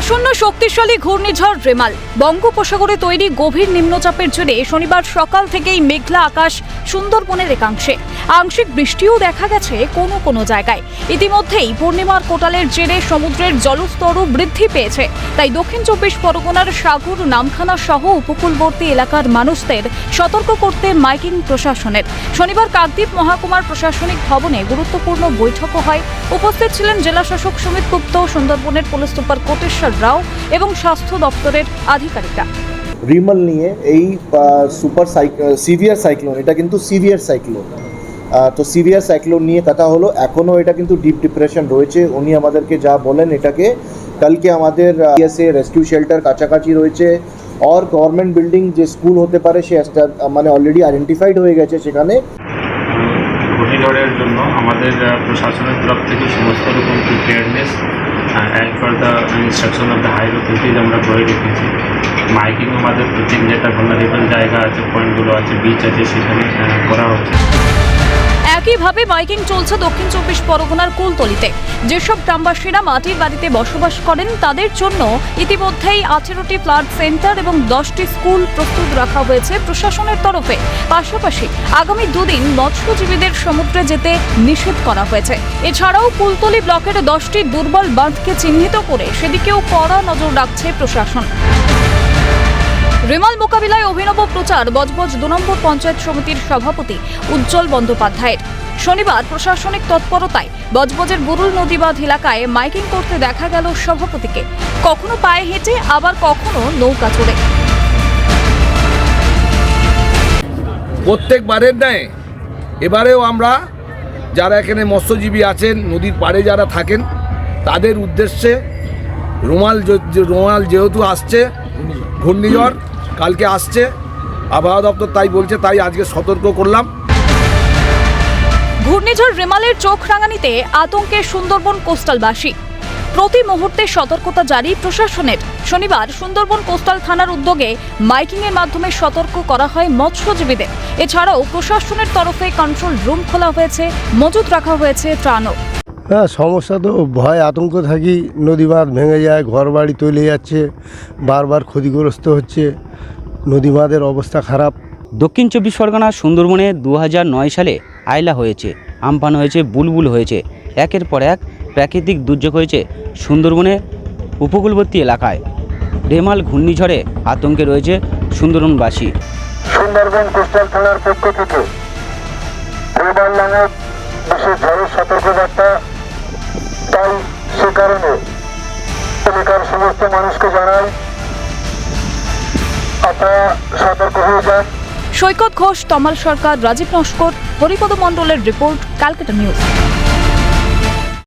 আসন্ন শক্তিশালী ঘূর্ণিঝড় রেমাল। বঙ্গোপসাগরে তৈরি গভীর নিম্নচাপের জেরে শনিবার সকাল থেকেই মেঘলা আকাশ সুন্দরবনের একাংশে। আংশিক বৃষ্টিও দেখা গেছে কোনো কোনো জায়গায়। ইতিমধ্যেই পূর্ণিমার কোটালের জেরে সমুদ্রের জলস্তরও বৃদ্ধি পেয়েছে। তাই দক্ষিণ চব্বিশ পরগনার সাগর, নামখানা সহ উপকূলবর্তী এলাকার মানুষদের সতর্ক করতে মাইকিং প্রশাসনের। শনিবার কাকদ্বীপ মহাকুমার প্রশাসনিক ভবনে গুরুত্বপূর্ণ বৈঠকও হয়। উপস্থিত ছিলেন জেলা শাসক সুমিত গুপ্ত, সুন্দরবনের পুলিশ সুপার কোটেশ্বর রাও এবং স্বাস্থ্য দপ্তরের আধিকারিকরা। রিমল নিয়ে এই সুপার সিভিয়ার সাইক্লোন এটা কিন্তু সিভিয়ার সাইক্লোন। তো সিভিয়ার সাইক্লোন নিয়ে কথা হলো এখনও এটা কিন্তু ডিপ ডিপ্রেশন রয়েছে। উনি আমাদেরকে যা বলেন এটাকে কালকে আমাদের এসএ রেস্কিউ শেল্টার কাছাকাছি রয়েছে। আর গভর্নমেন্ট বিল্ডিং যে স্কুল হতে পারে সে একটা- মানে অলরেডি আইডেন্টিফাইড হয়ে গেছে সেখানে। ঘূর্ণিঝড়ের জন্য আমাদের প্রশাসনের তরফ থেকে সমস্ত রকম preparedness as for the instruction of the high authorities আমরা করে রেখেছি। মাইকিং আমাদের প্রত্যেক যেটা ভালো জায়গা আছে পয়েন্টগুলো আছে বিচ আছে, সেখানে করা হচ্ছে। একইভাবে মাইকিং চলছে দক্ষিণ চব্বিশ পরগনার কুলতলিতে। যেসব গ্রামবাসীরা মাটির বাড়িতে বসবাস করেন, তাদের জন্য ইতিমধ্যেই আঠেরোটি ফ্লাড সেন্টার এবং দশটি স্কুল প্রস্তুত রাখা হয়েছে প্রশাসনের তরফে। পাশাপাশি আগামী দুদিন মৎস্যজীবীদের সমুদ্রে যেতে নিষেধ করা হয়েছে। এছাড়াও কুলতলি ব্লকের দশটি দুর্বল বাঁধকে চিহ্নিত করে সেদিকেও কড়া নজর রাখছে প্রশাসন। রেমাল মোকাবিলায় অভিনব প্রচার, বজবজ দু নম্বর পঞ্চায়েত সমিতির সভাপতি উজ্জ্বল বন্দ্যোপাধ্যায়ের। শনিবার প্রশাসনিক তৎপরতায় বজবজের বুরুল নদীবাঁধ এলাকায় মাইকিং করতে দেখা গেল সভাপতিকে। কখনো পায়ে হেঁটে, আবার কখনো নৌকা চড়ে। প্রত্যেকবারের ন্যায় এবারেও আমরা যারা এখানে মৎস্যজীবী আছেন, নদীর পাড়ে যারা থাকেন, তাদের উদ্দেশ্যে রুমাল রুমাল যেহেতু আসছে, ঘূর্ণিঝড় কালকে আসছে, আবহাওয়া দপ্তর তাই বলছে, তাই আজকে সতর্ক করলাম। ঘূর্ণিঝড় রেমালের চোখ রাঙানিতে আতঙ্কে সুন্দরবন কোস্টালবাসী। প্রতি মুহূর্তে সতর্কতা জারি প্রশাসনের। শনিবার সুন্দরবন কোস্টাল থানার উদ্যোগে মাইকিং এর মাধ্যমে সতর্ক করা হয় মৎস্যজীবীদের। এছাড়াও প্রশাসনের তরফে কন্ট্রোল রুম খোলা হয়েছে, মজুত রাখা হয়েছে ত্রাণও। হ্যাঁ সমস্যা তো ভয় আতঙ্ক থাকি। নদী বাঁধ ভেঙে যায় ঘর বাড়ি তৈলে যাচ্ছে বারবার ক্ষতিগ্রস্ত হচ্ছে। নদী বাঁধের অবস্থা খারাপ। দক্ষিণ চব্বিশ পরগনা সুন্দরবনে দু নয় সালে আয়লা হয়েছে আমফান হয়েছে বুলবুল হয়েছে। একের পর এক প্রাকৃতিক দুর্যোগ হয়েছে সুন্দরবনে উপকূলবর্তী এলাকায়। রেমাল ঘূর্ণিঝড়ে আতঙ্কে রয়েছে সুন্দরবনবাসী। সুন্দরবন কোস্টাল থানার পক্ষ থেকে বিশেষ ঝড়ের সতর্কবার্তা তাই সে কারণে এলাকার সমস্ত মানুষকে জানাই, আপনারা সতর্ক হয়ে যান। সৈকত ঘোষ, তমাল সরকার, রাজীব নস্কর, হরিপদ মণ্ডলের রিপোর্ট, ক্যালকাটা নিউজ।